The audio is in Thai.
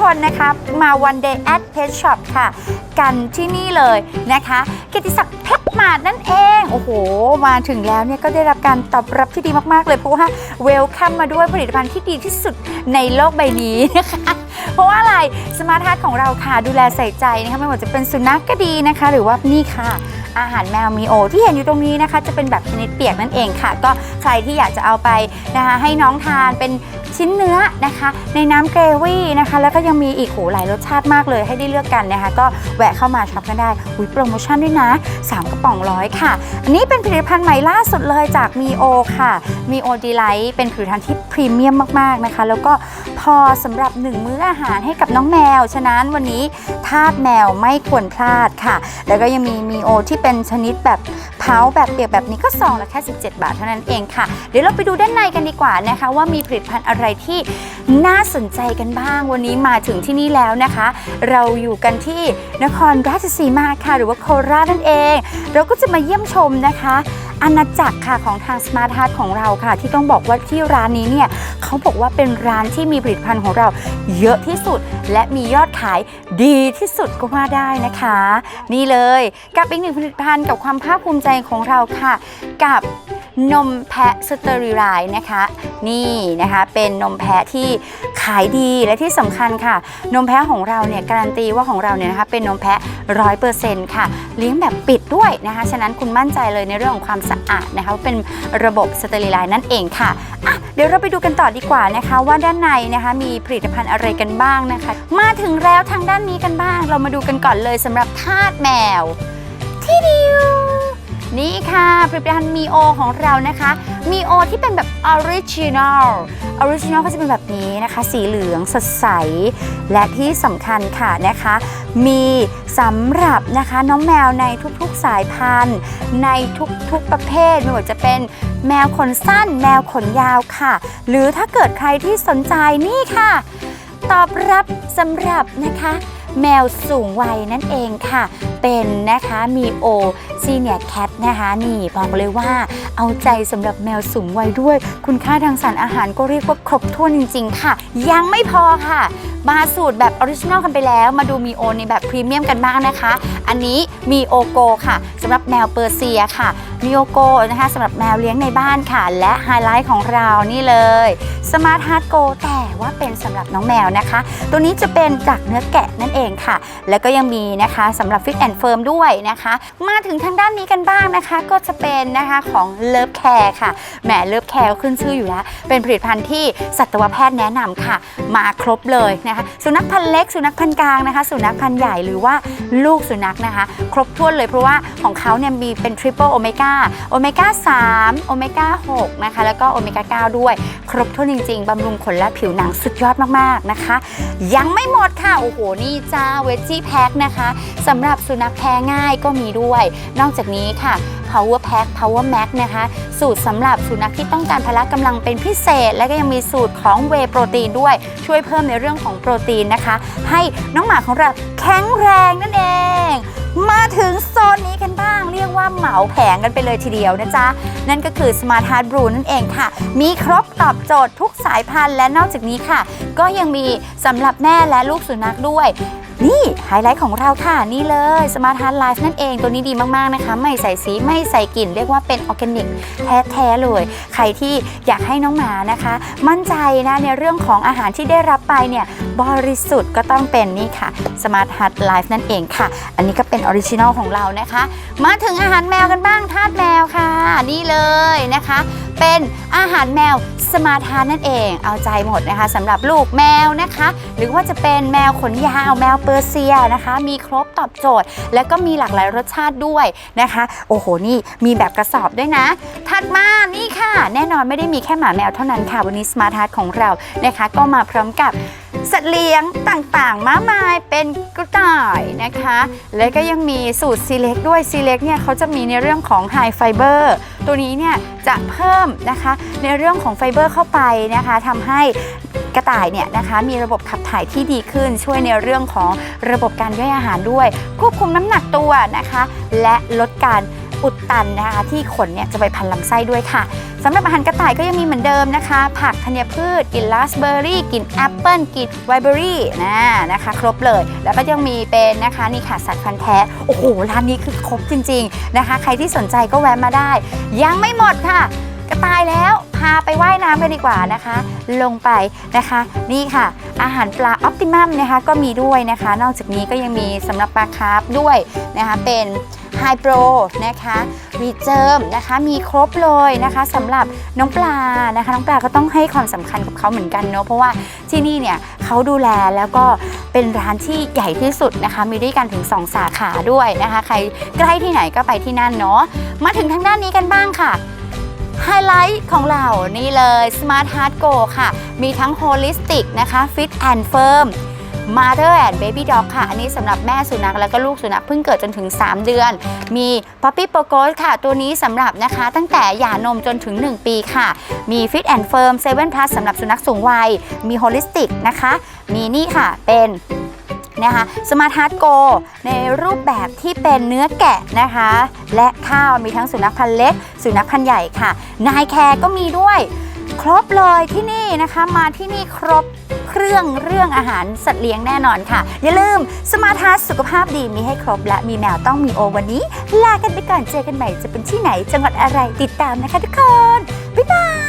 คนนะคะมา one day at pet shop ค่ะ กันที่นี่เลยนะคะกิติศักดิ์เพชรมาดนั่นเอง โอ้โห มาถึงแล้วเนี่ยก็ได้รับการตอบรับที่ดีมากๆเลยเพราะว่าเวลคัมมาด้วยผลิตภัณฑ์ที่ดีที่สุดในโลกใบนี้นะคะเพราะว่าอะไรสมาร์ทฮาร์ทของเราค่ะดูแลใส่ใจนะคะไม่ว่าจะเป็นสุนัขก็ดีนะคะ หรือว่านี่ค่ะอาหารแมวมีโอ ที่เห็นอยู่ตรงนี้นะคะ จะเป็นแบบชนิดเปียกนั่นเองค่ะ ก็ใครที่อยากจะเอาไปนะคะให้น้องทานเป็นชิ้นเนื้อนะคะ ในน้ำเกรวี่นะคะ แล้วก็ยังมีอีกโหหลายรสชาติมากเลยให้ได้เลือกกันนะคะ ก็แวะเข้ามาช็อปกันได้อุ้ยโปรโมชั่นด้วยนะ 3 กระป๋องร้อยค่ะ อันนี้เป็นผลิตภัณฑ์ใหม่ล่าสุดเลยจากมีโอค่ะมีโอดีไลท์เป็นผลิตภัณฑ์ที่พรีเมียมมากๆนะคะ แล้วก็พอสำหรับ 1 มื้ออาหารให้กับน้องแมว ฉะนั้นวันนี้ทาสแมวไม่ควรพลาดค่ะ แล้วก็ยังมีมีโอที่เป็นชนิดแบบ เผาแบบเปียกแบบนี้ก็ซองละแค่ 17 บาทเท่านั้นเองค่ะ เดี๋ยวเราไปดูด้านในกันดีกว่านะคะ ว่ามีผลิตภัณฑ์อะไรที่น่าสนใจกันบ้าง วันนี้มาถึงที่นี่แล้วนะคะ เราอยู่กันที่นครราชสีมาค่ะ หรือว่าโคราชนั่นเอง เราก็จะมาเยี่ยมชมนะคะอาณาจักรค่ะของทางสมาร์ทฮาร์ทของเราค่ะ ที่ต้องบอกว่าที่ร้านนี้เนี่ยเขาบอกว่าเป็นร้านที่มีผลิตภัณฑ์ของเราเยอะที่สุด และมียอดขายดีที่สุดก็ว่าได้นะคะ นี่เลยกับอีกหนึ่งผลิตภัณฑ์กับความภาคภูมิใจของเราค่ะ กับ นมแพะสเตอริไลน์นะคะ นี่นะคะเป็นนมแพะที่ขายดีและที่สำคัญค่ะ นมแพะของเราเนี่ยการันตีว่าของเราเนี่ยนะคะเป็นนมแพะร้อยเปอร์เซ็นต์ค่ะ เลี้ยงแบบปิดด้วยนะคะ ฉะนั้นคุณมั่นใจเลยในเรื่องของความสะอาดนะคะเป็นระบบสเตอริไลน์นั่นเองค่ะอะ เดี๋ยวเราไปดูกันต่อดีกว่านะคะ ว่าด้านในนะคะมีผลิตภัณฑ์อะไรกันบ้างนะคะ มาถึงแล้วทางด้านนี้กันบ้าง เรามาดูกันก่อนเลยสำหรับทาสแมวที่ดิว นี่ค่ะ ผลิตภัณฑ์มีโอของเรานะคะ มีโอที่เป็นแบบออริจินอลออริจินอลก็จะเป็นแบบนี้นะคะ สีเหลืองสดใส และที่สำคัญค่ะนะคะ มีสำหรับนะคะน้องแมวในทุกๆสายพันธุ์ ในทุกๆประเภทไม่ว่าจะเป็นแมวขนสั้น แมวขนยาวค่ะ หรือถ้าเกิดใครที่สนใจนี่ค่ะ ตอบรับสำหรับนะคะ แมวสูงวัยนั่นเองค่ะ เป็นนะคะมีโอซีเนียแคทนะคะนี่บอกเลยว่าเอาใจสำหรับแมวสูงวัยด้วย คุณค่าทางสารอาหารก็เรียกว่าครบถ้วนจริง ๆ ค่ะ ยังไม่พอค่ะ มาสูตรแบบออริจินอลกันไปแล้ว มาดูมีโอในแบบพรีเมียมกันบ้างนะคะ อันนี้มีโอโกค่ะสำหรับแมวเปอร์เซียค่ะมีโอโกนะคะสำหรับแมวเลี้ยงในบ้านค่ะ และไฮไลท์ของเรานี่เลยสมาร์ทฮาร์ดโกแต่ว่าเป็นสำหรับน้องแมวนะคะ ตัวนี้จะเป็นจากเนื้อแกะนั่นเองค่ะ แล้วก็ยังมีนะคะสำหรับ Fit and Firm ด้วยนะคะ มาถึงทางด้านนี้กันบ้างนะคะ ก็จะเป็นนะคะของ Love Care ค่ะ แหม Love Care ก็ขึ้นชื่ออยู่แล้ว เป็นผลิตภัณฑ์ที่สัตวแพทย์แนะนำค่ะ มาครบเลยนะคะ สุนัขพันธุ์เล็ก สุนัขพันธุ์กลางนะคะ สุนัขพันธุ์ใหญ่หรือว่าลูกสุนัขนะคะ ครบถ้วนเลยเพราะว่าของเขาเนี่ยมีเป็น Triple Omega Omega 3 Omega 6นะคะ แล้วก็ Omega 9ด้วย ครบถ้วนจริง ๆบำรุงขนและผิวหนังสุดยอดมากๆนะคะ ยังไม่หมดค่ะ โอ้โห นี่จ้าเวจี้แพ็คนะคะสำหรับสุนัขแพ้ง่ายก็มีด้วย นอกจากนี้ค่ะ Power Pack Power Max นะคะ สูตรสำหรับสุนัขที่ต้องการพละกำลังเป็นพิเศษ และก็ยังมีสูตรของเวโปรตีนด้วยช่วยเพิ่มในเรื่องของโปรตีนนะคะ ให้น้องหมาของเราแข็งแรงนั่นเอง มาถึงโซนนี้กันบ้าง เรียกว่าเหมาแผงกันไปเลยทีเดียวนะจ๊ะ นั่นก็คือ Smart Heart Brew นั่นเองค่ะ มีครบตอบโจทย์ทุกสายพันธุ์และนอกจากนี้ค่ะ ก็ยังมีสำหรับแม่และลูกสุนัขด้วย นี่ไฮไลท์ของเราค่ะนี่เลย Smart Heart Life นั่นเองตัวนี้ดีมากๆนะคะ ไม่ใส่สีไม่ใส่กลิ่น เรียกว่าเป็นออร์แกนิกแท้ๆเลย ใครที่อยากให้น้องหมานะคะ มั่นใจนะในเรื่องของอาหารที่ได้รับไปเนี่ยบริสุทธิ์ก็ต้องเป็นนี่ค่ะ Smart Heart Life นั่นเองค่ะ อันนี้ก็เป็นออริจินอลของเรานะคะ มาถึงอาหารแมวกันบ้างทาสแมวค่ะ นี่เลยนะคะ เป็นอาหารแมวสมาร์ทานนั่นเอง เอาใจหมดนะคะสำหรับลูกแมวนะคะ หรือว่าจะเป็นแมวขนยาวแมวเปอร์เซียนะคะ มีครบตอบโจทย์ และก็มีหลากหลายรสชาติด้วยนะคะ โอ้โหนี่มีแบบกระสอบด้วยนะ ถัดมานี่ค่ะ แน่นอนไม่ได้มีแค่หมาแมวเท่านั้นค่ะวันนี้สมาร์ทฮาร์ของเรานะคะ ก็มาพร้อมกับสัตว์เลี้ยงต่างๆ มากมายเป็นกระต่ายนะคะ แล้วก็ยังมีสูตรซีเล็กด้วยซีเล็กเนี่ยเขาจะมีในเรื่องของไฮไฟเบอร์ ตัวนี้เนี่ยจะเพิ่มนะคะในเรื่องของไฟเบอร์เข้าไปนะคะทำให้กระต่ายเนี่ยนะคะมีระบบขับถ่ายที่ดีขึ้นช่วยในเรื่องของระบบการย่อยอาหารด้วย ควบคุมน้ำหนักตัวนะคะ และลดการ อุดตันนะคะที่ขนเนี่ยจะไปพันลำไส้ด้วยค่ะสำหรับอาหารกระต่ายก็ยังมีเหมือนเดิมนะคะ ผักธัญพืชกลิ่นราสเบอร์รี่กลิ่นแอปเปิลกลิ่นไวเบอรี่นะนะคะ ครบเลย แล้วก็ยังมีเป็นนะคะนี่ค่ะสัตว์พันธุ์แท้ โอ้โหร้านนี้คือครบจริง ๆนะคะ ใครที่สนใจก็แวะมาได้ ยังไม่หมดค่ะ กระต่ายแล้ว พาไปว่ายน้ำกันดีกว่านะคะ ลงไปนะคะ นี่ค่ะ อาหารปลาออ t ติมัมนะคะก็มีด้วยนะคะ นอกจากนี้ก็ยังมีสำหรับปลาคาร์ฟด้วยนะคะ เป็นไฮโปรนะคะรีเจิมนะคะมีครบเลยนะคะสำหรับน้องปลานะคะน้องปลาก็ต้องให้ความสำคัญกับเขาเหมือนกันเนาะเพราะว่าที่นี่เนี่ยเขาดูแลแล้วก็เป็นร้านที่ใหญ่ที่สุดนะคะ มีด้วยกันถึง 2 สาขาด้วยนะคะ ใครใกล้ที่ไหนก็ไปที่นั่นเนาะมาถึงทางด้านนี้กันบ้างค่ะ ไฮไลท์ของเรานี่เลย Smart Heart Go ค่ะ มีทั้ง Holistic นะคะ Fit and Firm Mother and Baby Dog ค่ะ อันนี้สำหรับแม่สุนัขแล้วก็ลูกสุนัขเพิ่งเกิดจนถึง 3 เดือน มี Puppy p o g o s ค่ะ ตัวนี้สำหรับนะคะ ตั้งแต่หย่านมจนถึง 1 ปีค่ะ มี Fit and Firm 7 Plus สำหรับสุนัขสูงวัย มี Holistic นะคะ มีนี่ค่ะเป็น นะคะสมาร์ทฮาร์ดโกในรูปแบบที่เป็นเนื้อแกะนะคะ และข้าวมีทั้งสุนัขพันธุ์เล็ก สุนัขพันธุ์ใหญ่ค่ะ นายแคร์ก็มีด้วย ครบเลยที่นี่นะคะมาที่นี่ครบเครื่องเรื่องอาหารสัตว์เลี้ยงแน่นอนค่ะ อย่าลืมสมาร์ทฮาร์ดสุขภาพดีมีให้ครบและมีแมวต้องมีโอวันนี้ ลากันไปก่อนเจอกันใหม่จะเป็นที่ไหนจังหวัดอะไรติดตามนะคะทุกคนบ๊ายบาย